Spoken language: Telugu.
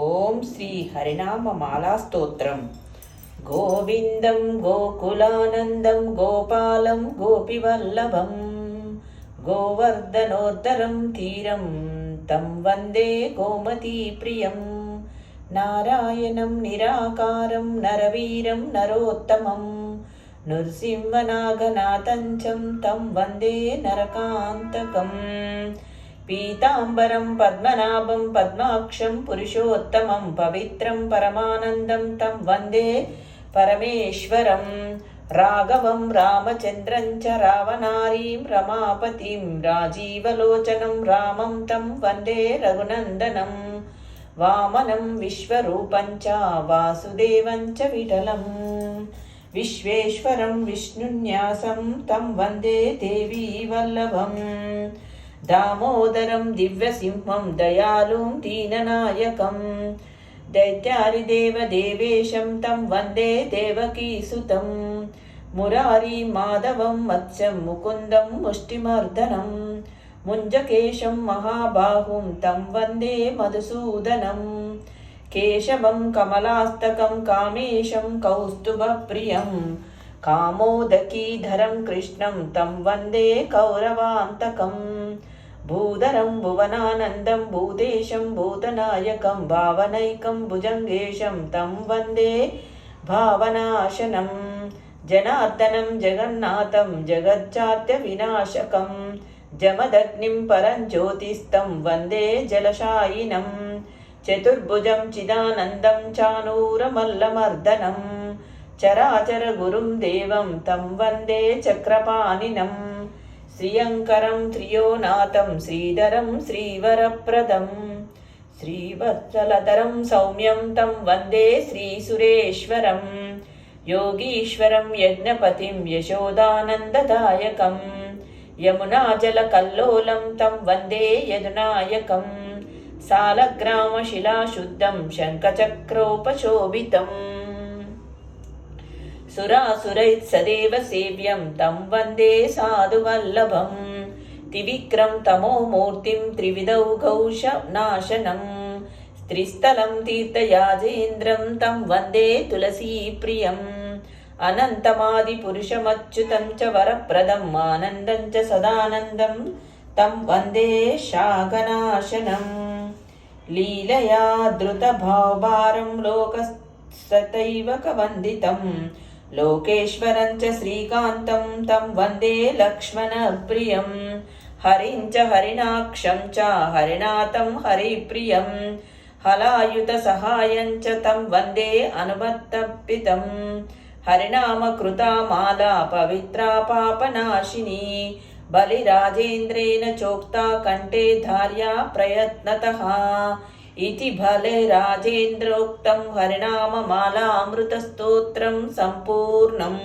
ఓం శ్రీ హరినామ మాలా స్తోత్రం. గోవిందం గోకులానందం గోపాలం గోపివల్లభం గోవర్ధనోద్ధరం తీరం తం వందే గోమతీ ప్రియం నారాయణం నిరాకారం నరవీరం నరోత్తమం నృసింహనాగనాథం తం వందే నరకాంతకం. పీతాంబరం పద్మనాభం పద్మాక్షం పురుషోత్తమం పవిత్రం పరమానందం తం వందే పరమేశ్వరం రాఘవం రామచంద్రం చ రావణారీం రమాపతిం రాజీవలోచనం రామం తం వందే రఘునందనం వామనం విశ్వరూపం చ వాసుదేవం చ విఠలం విశ్వేశ్వరం విష్ణున్యాసం తం వందే దేవీ వల్లభం దామోదరం దివ్యసింహం దయాళుం దీననాయకం. దైత్యారిదేవదేవేశం తం వందే దేవకీసుతం. మురారి మాధవం మత్స్యం ముకుందం ముష్టిమర్దనం. ముంజకేశం మహాబాహుం తం వందే మధుసూదనం. కేశవం కమలాస్తకం కామేశం కౌస్తుభప్రియం. కామోదకీధరం కృష్ణం తం వందే కౌరవాంతకం. భూధరం భువనానందం భూదేశం భూతనాయకం భావనైకం భుజంగేశం తం వందే భావనాశనం జనార్దనం జగన్నాథం జగజ్జాత్య వినాశకం జమదగ్నిం పరం జ్యోతిస్తం వందే జలశాయినం చతుర్భుజం చిదానందం చానూరమల్లమర్దనం చరాచర గురుం దేవం తం వందే చక్రపాణినం. శ్రియంకరం త్రియోనాథం శ్రీధరం శ్రీవరప్రదం శ్రీవత్సలతరం సౌమ్యం తం వందే శ్రీసురేశ్వరం యోగీశ్వరం యజ్ఞపతిం యశోదానందదాయకం యమునాజలకల్లోలం తం వందే యదునాయకం సాలగ్రామశిలాశుద్ధం శంఖచక్రోపశోభితం సురాసురైత్సదేవ సేవ్యం తం వందే సాధువల్లభం. త్రివిక్రం తమోమూర్తిం త్రివిధౌఘౌష నాశనం స్త్రీస్థలం తీర్థయాజేంద్రం తం వందే తులసీప్రియం. అనంతమాది పురుషమచ్యుతం చ వరప్రదం ఆనందం చ సదానందం తం వందే శాగనాశనం లీలయా ధృతభావభారం లోకస్తైవ కవందితం. లోకేశ్వరం చ శ్రీకాంతం తం వందే లక్ష్మణప్రియం హరిం చ హరిణాక్షం చ హరినాథం హరిప్రియం. హలాయుత సహాయం చ తం వందే అనుమత్తపితం. హరినామకృతా మాలా పవిత్రా పాపనాశిని. బలిరాజేంద్రేణ చోక్తా కంఠే ధార్యా ప్రయత్నతః. इति भले राजेन्द्रोक्तं हरिनाममालामृतस्तोत्रं सम्पूर्णम्